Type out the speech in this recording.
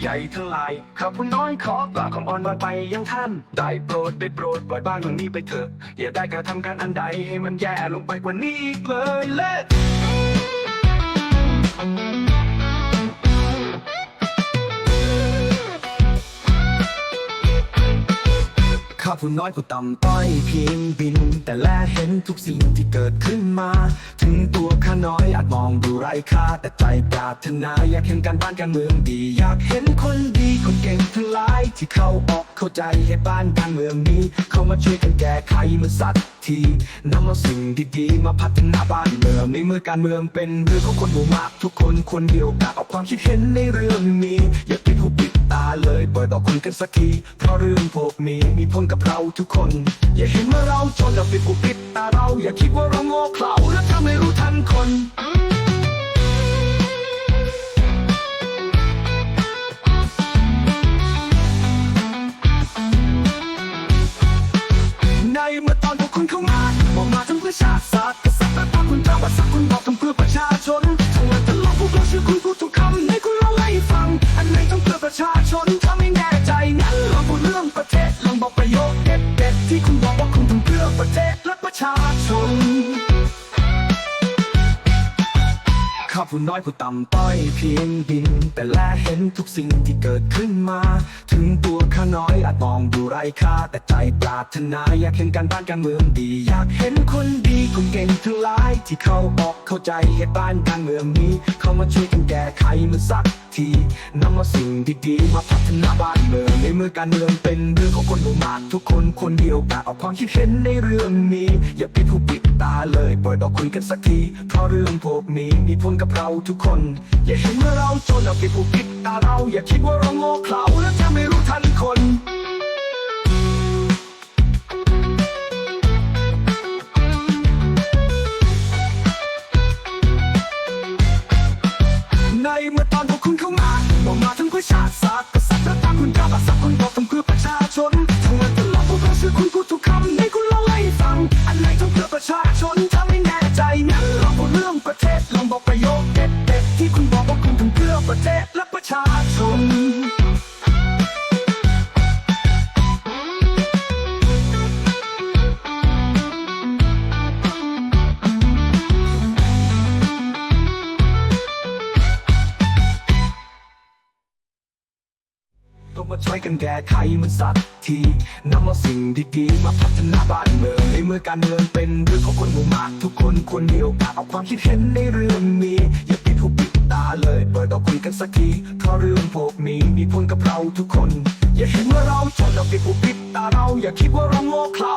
ใหญ่เท่ายข้าผู้น้อยขอกล่าวคำอ่อนวอนไปยังท่าน ได้โปรดได้โปรดปล่อยบ้านเมืองนี้ไปเถอะ อย่าได้กระทำการอันใดให้มันแย่ลงไปกว่านี้อีกเลยเล่ข้าผู้น้อยผู้ต่ำต้อยเพียงบิน แต่แลเห็นทุกสิ่งที่เกิดขึ้นมา ถึงตัว ข้าแต่ใจปรารถนาอยากเห็นการบ้านการเมืองดี อยากเห็นคนดีคนเก่งทั้งหลายที่เข้าออกเข้าใจให้บ้านการเมืองนี้ เข้ามาช่วยกันแก้ไขมันสักทีนำเอาสิ่งดีๆมาพัฒนาบ้านเมืองในเมื่อการเมืองเป็นเรื่องของคนหมู่มาก ทุกคนควรมีโอกาสออกความคิดเห็นในเรื่องนี้ อย่าปิดหูปิดตาเลยเปิดออกคุยกันสักทีเพราะเรื่องพวกนี้มีผลกับเราทุกคน อย่าเห็นว่าเราจนแล้วปิดหูปิดตาเรา อย่าคิดว่าเราโง่เขลาและทำไม่รู้ทัน ผู้น้อยผู้ต่ำต้อยเพียงดิน แต่แลเห็นทุกสิ่งที่เกิดขึ้นมา ถึงตัวข้าน้อยอาจมองดูไร้ค่า แต่ใจปรารถนาอยากเห็นการบ้านการเมืองดี อยากเห็นคนดีคนเก่งทั้งหลาย ที่เข้าออกเข้าใจเหตุบ้านการเมืองนี้ เข้ามาช่วยกันแก้ไขมันสักทีนำเอาสิ่งดีๆมาพัฒนาบ้านเมืองในเมื่อการเมืองเป็นเรื่องของคนหมู่มากทุกคนคนเดียวแต่ออกความคิดเห็นในเรื่องนี้ อย่าปิดหูปิด ตาเลยเปิดออกคุยกันสักที เพราะเรื่องพวกนี้มีผลกับเราทุกคน อย่าเห็นว่าเราจนแล้วปิดหูปิดตาเราอย่าคิดว่าเราโง่เขลาและจะไม่รู้ทันคนในเมื่อตอนพวกคุณเข้ามามองมาทั้งเพื่อชาติศาสตร์กษัตริย์และตามคุณกล้าบัตรสักคุณบอกทำเพื่อประชาชน ลอง ช่วยกันแก้ไขมันสักทีนำเอาสิ่งดีๆมาพัฒนาบ้านเมืองในเมื่อการเมืองเป็นเรื่องของคนหมู่มาก ทุกคนควรมีโอกาสเอาความคิดเห็นในเรื่องนี้อย่าปิดหูปิดตาเลยเปิดออกคุยกันสักทีเพราะเรื่องพวกนี้มีผลกับเราทุกคน อย่าเห็นว่าเราจนแล้วปิดหูปิดตาเราอย่าคิดว่าเราโง่เขลา